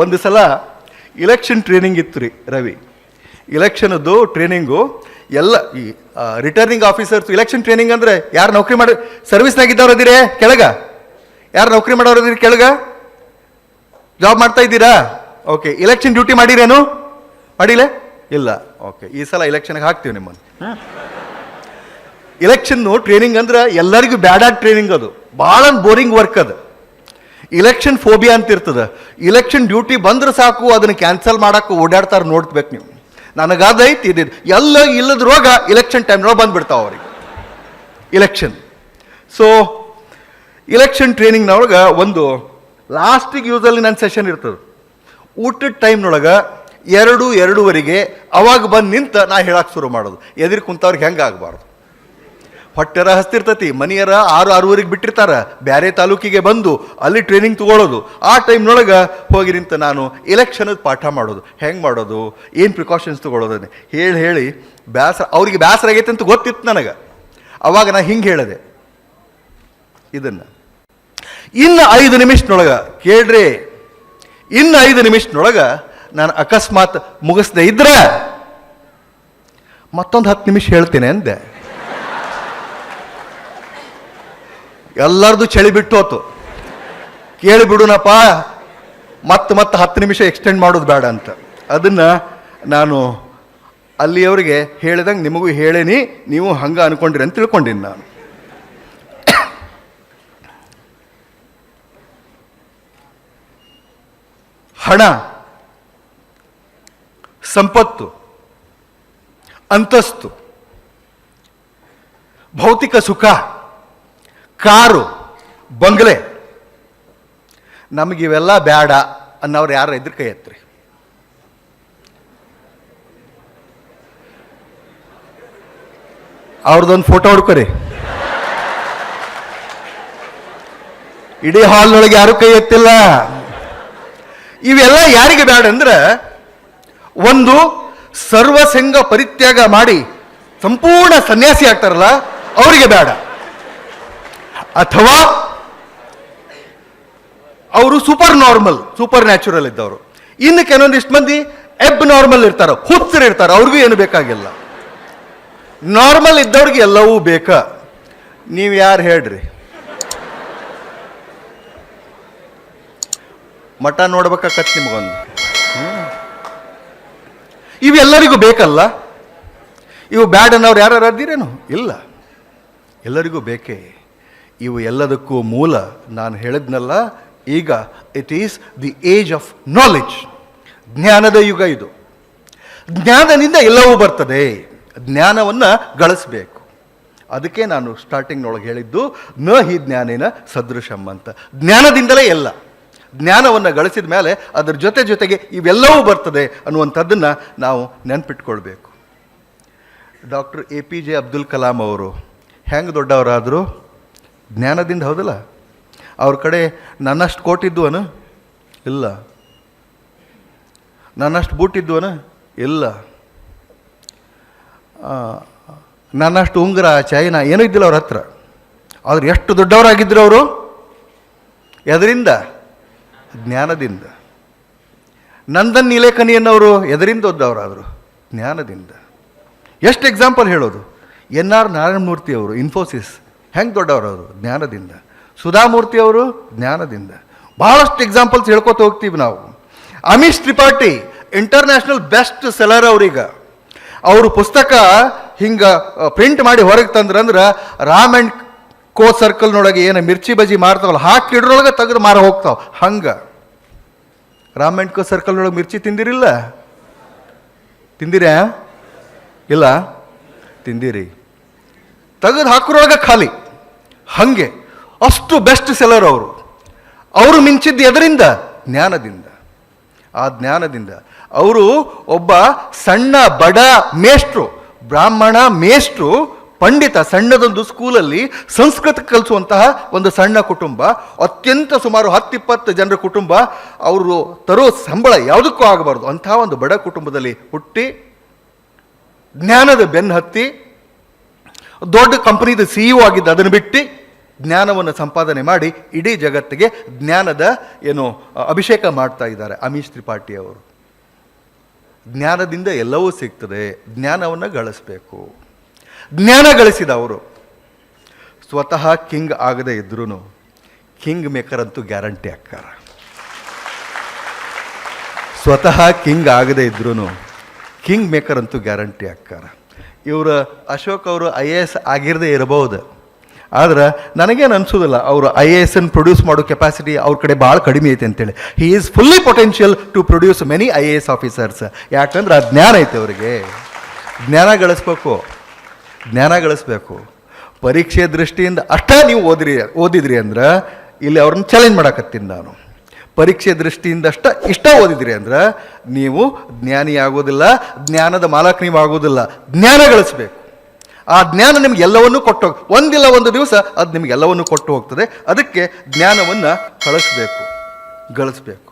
ಒಂದು ಸಲ election training ಇತ್ತು ರೀ ರವಿ. ಇಲೆಕ್ಷನದ್ದು ಟ್ರೈನಿಂಗು ಎಲ್ಲ ಈ ರಿಟರ್ನಿಂಗ್ ಆಫೀಸರ್ಸ್ ಇಲೆಕ್ಷನ್ ಟ್ರೈನಿಂಗ್ ಅಂದರೆ ಯಾರು ನೌಕರಿ ಮಾಡಿ ಸರ್ವಿಸ್ನಾಗ ಇದ್ದವ್ರು ಅದಿರೇ ಕೆಳಗ? ಯಾರು ನೌಕರಿ ಮಾಡೋರು ಅದಿರಿ ಕೆಳಗ? ಜಾಬ್ ಮಾಡ್ತಾ ಇದ್ದೀರಾ? ಓಕೆ ಇಲೆಕ್ಷನ್ ಡ್ಯೂಟಿ ಮಾಡಿರೇನು? ಮಾಡಿಲೆ? ಇಲ್ಲ. ಓಕೆ ಈ ಸಲ ಇಲೆಕ್ಷನ್ಗೆ ಹಾಕ್ತೀವಿ ನಿಮ್ಮನ್ನು. ಇಲೆಕ್ಷನ್ನು ಟ್ರೈನಿಂಗ್ ಅಂದ್ರೆ ಎಲ್ಲರಿಗೂ ಬ್ಯಾಡಾದ ಟ್ರೈನಿಂಗ್ ಅದು. ಭಾಳ ಬೋರಿಂಗ್ ವರ್ಕ್ ಅದು. ಇಲೆಕ್ಷನ್ ಫೋಬಿಯಾ ಅಂತ ಇರ್ತದೆ ಇಲೆಕ್ಷನ್ ಡ್ಯೂಟಿ ಬಂದ್ರೆ ಸಾಕು, ಅದನ್ನು ಕ್ಯಾನ್ಸಲ್ ಮಾಡೋಕ್ಕೆ ಓಡಾಡ್ತಾರೆ ನೋಡ್ಬೇಕು ನೀವು. ನನಗಾದೈತಿ ಇದು ಎಲ್ಲ ಇಲ್ಲದ ರೋಗ ಇಲೆಕ್ಷನ್ ಟೈಮ್ನೊಳಗೆ ಬಂದುಬಿಡ್ತಾವೆ ಅವ್ರಿಗೆ. ಇಲೆಕ್ಷನ್ ಸೊ ಇಲೆಕ್ಷನ್ ಟ್ರೈನಿಂಗ್ನೊಳಗೆ ಒಂದು ಲಾಸ್ಟಿಗೆ ಯೂಸಲ್ಲಿ ನನ್ನ ಸೆಷನ್ ಇರ್ತದೆ. ಊಟದ ಟೈಮ್ನೊಳಗೆ ಎರಡು, ಎರಡೂವರೆಗೆ ಅವಾಗ ಬಂದು ನಿಂತ ನಾ ಹೇಳಕ್ಕೆ ಶುರು ಮಾಡೋದು. ಎದುರು ಕುಂತವ್ರಿಗೆ ಹೆಂಗೆ ಆಗಬಾರ್ದು? ಹೊಟ್ಟೆರ ಹಸ್ತಿರ್ತತಿ, ಮನೆಯರ ಆರು ಆರೂವರೆಗೆ ಬಿಟ್ಟಿರ್ತಾರ. ಬ್ಯಾರೆ ತಾಲೂಕಿಗೆ ಬಂದು ಅಲ್ಲಿ ಟ್ರೈನಿಂಗ್ ತಗೊಳ್ಳೋದು ಆ ಟೈಮ್ನೊಳಗೆ ಹೋಗಿ ನಿಂತ ನಾನು ಎಲೆಕ್ಷನದ ಪಾಠ ಮಾಡೋದು. ಹೆಂಗೆ ಮಾಡೋದು? ಏನು ಪ್ರಿಕಾಷನ್ಸ್ ತಗೊಳ್ಳೋದನ್ನ ಹೇಳಿ ಹೇಳಿ ಬ್ಯಾಸರ ಅವ್ರಿಗೆ ಬ್ಯಾಸರ ಆಗೈತೆ ಅಂತ ಗೊತ್ತಿತ್ತು ನನಗೆ. ಅವಾಗ ನಾನು ಹಿಂಗೆ ಹೇಳಿದೆ. ಇದನ್ನು. ಇನ್ನು ಐದು ನಿಮಿಷನೊಳಗೆ ಕೇಳ್ರಿ. ಇನ್ನು ಐದು ನಿಮಿಷನೊಳಗೆ ನಾನು ಅಕಸ್ಮಾತ್ ಮುಗಿಸ್ದೆ ಇದ್ರೆ ಮತ್ತೊಂದು ಹತ್ತು ನಿಮಿಷ ಹೇಳ್ತೇನೆ ಅಂದೆ. ಎಲ್ಲರದು ಚಳಿ ಬಿಟ್ಟು ಹೋತು. ಕೇಳಿ ಬಿಡುನಪ್ಪ, ಮತ್ತೆ ಮತ್ತೆ ಹತ್ತು ನಿಮಿಷ ಎಕ್ಸ್ಟೆಂಡ್ ಮಾಡೋದು ಬೇಡ ಅಂತ. ಅದನ್ನು ನಾನು ಅಲ್ಲಿಯವರಿಗೆ ಹೇಳಿದಂಗೆ ನಿಮಗೂ ಹೇಳೇನಿ, ನೀವು ಹಂಗೆ ಅನ್ಕೊಂಡಿರಿ ಅಂತ ತಿಳ್ಕೊಂಡಿನಿ ನಾನು. ಹಣ, ಸಂಪತ್ತು, ಅಂತಸ್ತು, ಭೌತಿಕ ಸುಖ. ಕಾರು, ಬಂಗ್ಲೆ. ನಮಗಿವೆಲ್ಲ ಬೇಡ ಅನ್ನೋರು ಯಾರು ಇದ್ರ ಕೈ ಎತ್ರಿ ಅವ್ರದ್ದೊಂದು ಫೋಟೋ ಹುಡ್ಕೊರಿ. ಇಡೀ ಹಾಲ್ನೊಳಗೆ ಯಾರು ಕೈ ಎತ್ತಿಲ್ಲ. ಇವೆಲ್ಲ ಯಾರಿಗೆ ಬೇಡ ಅಂದ್ರೆ ಒಂದು ಸರ್ವಸಂಗ ಪರಿತ್ಯಾಗ ಮಾಡಿ ಸಂಪೂರ್ಣ ಸನ್ಯಾಸಿ ಆಗ್ತಾರಲ್ಲ, ಅವರಿಗೆ ಬೇಡ ಅಥವಾ ಅವರು ಸೂಪರ್ ನಾರ್ಮಲ್ ಸೂಪರ್ ನ್ಯಾಚುರಲ್ ಇದ್ದವರು. ಇನ್ನು ಕೆಲವೊಂದಿಷ್ಟು ಮಂದಿ ಎಬ್ ನಾರ್ಮಲ್ ಇರ್ತಾರೆ, ಹುಚ್ಚರು ಇರ್ತಾರೆ, ಅವ್ರಿಗೂ ಏನು ಬೇಕಾಗಿಲ್ಲ. ನಾರ್ಮಲ್ ಇದ್ದವ್ರಿಗೆ ಎಲ್ಲವೂ ಬೇಕಾ. ನೀವು ಯಾರು ಹೇಳ್ರಿ? ಮಠ ನೋಡ್ಬೇಕಾಕತ್ ನಿಮಗೊಂದು. ಇವೆಲ್ಲರಿಗೂ ಬೇಕಲ್ಲ? ಇವು ಬ್ಯಾಡ್ ಅನ್ನೋರು ಯಾರು ಅದ್ದೀರೇನು ಇಲ್ಲ. ಎಲ್ಲರಿಗೂ ಬೇಕೇ. ಇವು ಎಲ್ಲದಕ್ಕೂ ಮೂಲ. ನಾನು ಹೇಳಿದ್ನಲ್ಲ, ಈಗ it is the age of knowledge ಜ್ಞಾನದ ಯುಗ ಇದು. ಜ್ಞಾನದಿಂದ ಎಲ್ಲವೂ ಬರ್ತದೆ. ಜ್ಞಾನವನ್ನು ಗಳಿಸ್ಬೇಕು. ಅದಕ್ಕೆ ನಾನು ಸ್ಟಾರ್ಟಿಂಗ್ನೊಳಗೆ ಹೇಳಿದ್ದು, ನ ಹಿ ಜ್ಞಾನೇನ ಸದೃಶಂ ಅಂತ. ಜ್ಞಾನದಿಂದಲೇ ಎಲ್ಲ. ಜ್ಞಾನವನ್ನು ಗಳಿಸಿದ ಮೇಲೆ ಅದರ ಜೊತೆ ಜೊತೆಗೆ ಇವೆಲ್ಲವೂ ಬರ್ತದೆ ಅನ್ನುವಂಥದ್ದನ್ನು ನಾವು ನೆನ್ಪಿಟ್ಕೊಳ್ಬೇಕು. Doctor A P J Abdul Kalam ಅವರು, ಹೆಂಗೆ ದೊಡ್ಡವರಾದರು? ಜ್ಞಾನದಿಂದ ಹೌದಲ್ಲ? ಅವ್ರ ಕಡೆ ನನ್ನಷ್ಟು ಕೋಟಿದ್ವನ ಇಲ್ಲ. ನನ್ನಷ್ಟು ಬೂಟಿದ್ವನ ಇಲ್ಲ. ನನ್ನಷ್ಟು ಉಂಗುರ, ಚೈನಾ ಏನೂ ಇದ್ದಿಲ್ಲ ಅವ್ರ ಹತ್ರ. ಆದ್ರೆ ಎಷ್ಟು ದೊಡ್ಡವರಾಗಿದ್ದರು ಅವರು? ಎದರಿಂದ? ಜ್ಞಾನದಿಂದ. ನಂದನ್ ನೀಲೇಖನಿಯನ್ನವರು ಎದರಿಂದ ಒದ್ದವರಾದರು? ಜ್ಞಾನದಿಂದ. ಎಷ್ಟು ಎಕ್ಸಾಂಪಲ್ ಹೇಳೋದು? ಎನ್ ಆರ್ ನಾರಾಯಣಮೂರ್ತಿ ಅವರು ಇನ್ಫೋಸಿಸ್ ಹೆಂಗೆ ಅವರು? ಜ್ಞಾನದಿಂದ. ಸುಧಾಮೂರ್ತಿ ಅವರು ಜ್ಞಾನದಿಂದ. ಭಾಳಷ್ಟು ಎಕ್ಸಾಂಪಲ್ಸ್ ಹೇಳ್ಕೊತ ಹೋಗ್ತೀವಿ ನಾವು. Amish Tripathi international best seller ಅವ್ರೀಗ. ಅವರು ಪುಸ್ತಕ ಹಿಂಗೆ ಪ್ರಿಂಟ್ ಮಾಡಿ ಹೊರಗೆ ತಂದ್ರಂದ್ರೆ ರಾಮ್ ಆ್ಯಂಡ್ ಕೋ ಸರ್ಕಲ್ನೊಳಗೆ ಏನು ಮಿರ್ಚಿ ಬಜಿ ಮಾರ್ತಾವಲ್ಲ ಹಾಕಿಡ್ರೊಳಗೆ ತೆಗೆದು ಮಾರ ಹೋಗ್ತಾವೆ. ಹಂಗೆ. ರಾಮ್ ಆ್ಯಂಡ್ ಕೋ ಸರ್ಕಲ್ನೊಳಗೆ ಮಿರ್ಚಿ ತಿಂದಿರಿಲ್ಲ? ತಿಂದಿರ್ಯಾ ಇಲ್ಲ? ತಿಂದಿರಿ. ತೆಗೆದು ಹಾಕ್ರೊಳಗೆ ಖಾಲಿ. ಹಂಗೆ ಅಷ್ಟು ಬೆಸ್ಟ್ ಸೆಲರ್ ಅವರು. ಅವರು ಮಿಂಚಿದ್ದು ಎದರಿಂದ? ಜ್ಞಾನದಿಂದ. ಆ ಜ್ಞಾನದಿಂದ. ಅವರು ಒಬ್ಬ ಸಣ್ಣ ಬಡ ಮೇಷ್ಟ್ರು, ಬ್ರಾಹ್ಮಣ ಮೇಷ್ಟ್ರು, ಪಂಡಿತ ಸಣ್ಣದೊಂದು ಸ್ಕೂಲಲ್ಲಿ ಸಂಸ್ಕೃತ ಕಲಿಸುವಂತಹ ಒಂದು ಸಣ್ಣ ಕುಟುಂಬ, ಅತ್ಯಂತ ಸುಮಾರು ಹತ್ತಿಪ್ಪತ್ತು ಜನರ ಕುಟುಂಬ, ಅವರು ತರೋ ಸಂಬಳ ಯಾವುದಕ್ಕೂ ಆಗಬಾರ್ದು. ಅಂತಹ ಒಂದು ಬಡ ಕುಟುಂಬದಲ್ಲಿ ಹುಟ್ಟಿ, ಜ್ಞಾನದ ಬೆನ್ನು ಹತ್ತಿ, ದೊಡ್ಡ ಕಂಪನಿದ ಸಿ ಇ ಆಗಿದ್ದು ಅದನ್ನು ಬಿಟ್ಟು ಜ್ಞಾನವನ್ನು ಸಂಪಾದನೆ ಮಾಡಿ ಇಡೀ ಜಗತ್ತಿಗೆ ಜ್ಞಾನದ, ಏನು, ಅಭಿಷೇಕ ಮಾಡ್ತಾ ಇದ್ದಾರೆ ಅಮೀಶ್ ತ್ರಿಪಾಠಿ ಅವರು. ಜ್ಞಾನದಿಂದ ಎಲ್ಲವೂ ಸಿಗ್ತದೆ. ಜ್ಞಾನವನ್ನು ಗಳಿಸಬೇಕು. ಜ್ಞಾನ ಗಳಿಸಿದ ಅವರು. ಸ್ವತಃ ಕಿಂಗ್ ಆಗದೇ ಇದ್ರೂ ಕಿಂಗ್ ಮೇಕರ್ ಅಂತೂ ಗ್ಯಾರಂಟಿ ಹಾಕ್ತಾರೆ ಸ್ವತಃ ಕಿಂಗ್ ಆಗದೇ ಇದ್ರೂ ಕಿಂಗ್ ಮೇಕರ್ ಅಂತೂ ಗ್ಯಾರಂಟಿ ಅಕ್ಕಾರ. ಇವರು ಅಶೋಕ್ ಅವರು ಐ ಎ ಎಸ್ ಆಗಿರದೇ ಇರಬಹುದು. ಆದ್ರೆ ನನಗೇನು ಅನಿಸೋದಿಲ್ಲ, ಅವರು ಐ ಎ ಎಸ್ ಅನ್ನು ಪ್ರೊಡ್ಯೂಸ್ ಮಾಡೋ ಕೆಪಾಸಿಟಿ ಅವ್ರ ಕಡೆ ಭಾಳ ಕಡಿಮೆ ಐತೆ ಅಂತೇಳಿ. He is fully potential to produce many I A S officers ಯಾಕಂದ್ರೆ ಆ ಜ್ಞಾನ ಐತೆ ಅವರಿಗೆ. ಜ್ಞಾನ ಗಳಿಸ್ಬೇಕು. ಜ್ಞಾನ ಗಳಿಸ್ಬೇಕು. ಪರೀಕ್ಷೆ ದೃಷ್ಟಿಯಿಂದ ಅಷ್ಟೇ ನೀವು ಓದಿರಿ, ಓದಿದ್ರಿ ಅಂದ್ರೆ ಇಲ್ಲಿ ಅವ್ರನ್ನ ಚಾಲೆಂಜ್ ಮಾಡಕತ್ತೀನಿ ನಾನು. ಪರೀಕ್ಷೆ ದೃಷ್ಟಿಯಿಂದ ಅಷ್ಟ ಇಷ್ಟ ಓದಿದ್ರಿ ಅಂದ್ರೆ ನೀವು ಜ್ಞಾನಿ ಆಗೋದಿಲ್ಲ ಜ್ಞಾನದ ಮಾಲಕ್ ನೀವು ಆಗೋದಿಲ್ಲ. ಜ್ಞಾನ ಗಳಿಸ್ಬೇಕು. ಆ ಜ್ಞಾನ ನಿಮ್ಗೆ ಎಲ್ಲವನ್ನೂ ಕೊಟ್ಟು ಒಂದಿಲ್ಲ ಒಂದು ದಿವಸ ಅದು ನಿಮ್ಗೆ ಎಲ್ಲವನ್ನೂ ಕೊಟ್ಟು ಹೋಗ್ತದೆ. ಅದಕ್ಕೆ ಜ್ಞಾನವನ್ನು ಕಳಿಸ್ಬೇಕು. ಗಳಿಸ್ಬೇಕು.